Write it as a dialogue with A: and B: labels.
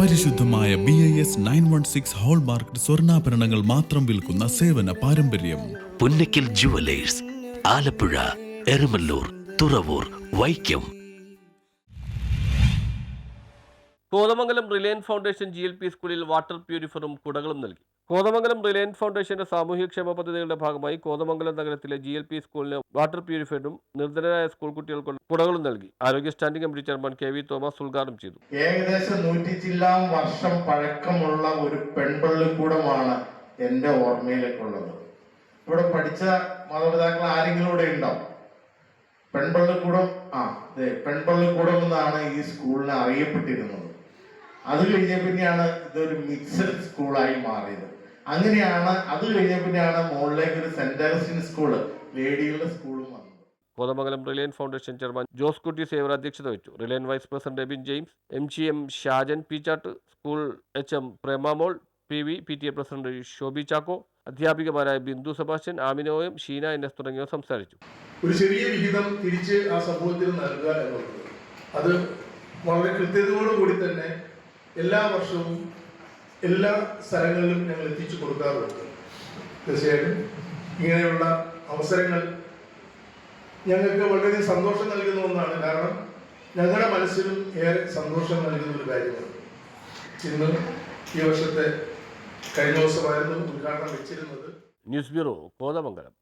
A: പരിശുദ്ധമായ B I S nine one six hallmark സ്വർണാഭരണങ്ങൾ മാത്രം വിൽക്കുന്ന സേവന പാരമ്പര്യം.
B: Punnakkil jewellers Alappuzha Erumalloor Thuravoor Vaikom.
C: Kothamangalam Reliance Foundation G L P സ്കൂളിൽ water പ്യൂരിഫറും കുടകളും നൽകി. കോതമംഗലം റിലയൻസ് ഫൗണ്ടേഷന്റെ സാമൂഹ്യക്ഷേമ പദ്ധതികളുടെ ഭാഗമായി കോതമംഗലം നഗരത്തിലെ ജി എൽ പി സ്കൂളിന് വാട്ടർ പ്യൂരിഫയറും നിർധനരായ സ്കൂൾ കുട്ടികൾക്കുള്ള കുടകളും നൽകി. ആരോഗ്യ standing committee chairman K V Thomas ഉദ്ഘാടനം ചെയ്തു.
D: ഏകദേശം നൂറ്റി ചില്ലാം വർഷം പഴക്കമുള്ള ഒരു പെൺപള്ളിക്കൂടമാണ് എന്റെ ഓർമ്മയിലേക്കുള്ളത് ഇവിടെ പഠിച്ച മാതാപിതാക്കൾ ആരെങ്കിലും ഇവിടെ ഉണ്ടോ? പെൺപള്ളിക്കൂടം ആ അതെ പെൺപള്ളിക്കൂടം എന്നാണ് ഈ സ്കൂളിന് അറിയപ്പെട്ടിരുന്നത്. അത് കഴിഞ്ഞ പിന്നെയാണ് ഇതൊരു മിക്സഡ് സ്കൂളായി മാറിയത്. അങ്ങനെയാണ് അത് കഴിഞ്ഞ പിന്നെയാണ് മുകളിലേക്ക് ഒരു സെന്റ് അഗസ്റ്റിൻ സ്കൂൾ ലേഡികളുടെ സ്കൂളും വന്നത്.
C: Kothamangalam Reliance Foundation chairman Jose Kutty Xavier അധ്യക്ഷത വഹിച്ചു. Reliance vice president Ebin James M G M Shajan Peechatt school H M Premamol P V P T A president Shoby Chacko അധ്യാപികമാരായ Bindu Sebastian ആമിനോയം Sheena NS തുടങ്ങിയവർ സംസാരിച്ചു.
E: ഒരു ചെറിയ വിഹിതം തിരിച്ച് ആ സമൂഹത്തിന് നൽകുക എന്നുള്ളത്. അത് വളരെ കൃത്യതയോടുകൂടി തന്നെ എല്ലാ വർഷവും എല്ലാ സ്ഥലങ്ങളിലും ഞങ്ങൾ എത്തിച്ചു കൊടുക്കാറുണ്ട്. തീർച്ചയായിട്ടും. ഇങ്ങനെയുള്ള അവസരങ്ങൾ ഞങ്ങൾക്ക് വളരെയധികം സന്തോഷം നൽകുന്ന ഒന്നാണ്. കാരണം ഞങ്ങളുടെ മനസ്സിലും ഏറെ സന്തോഷം നൽകുന്ന ഒരു കാര്യമാണ്. ഇന്ന് ഈ വർഷത്തെ കഴിഞ്ഞ ദിവസമായിരുന്നു ഉദ്ഘാടനം വെച്ചിരുന്നത്.
C: News bureau Kothamangalam.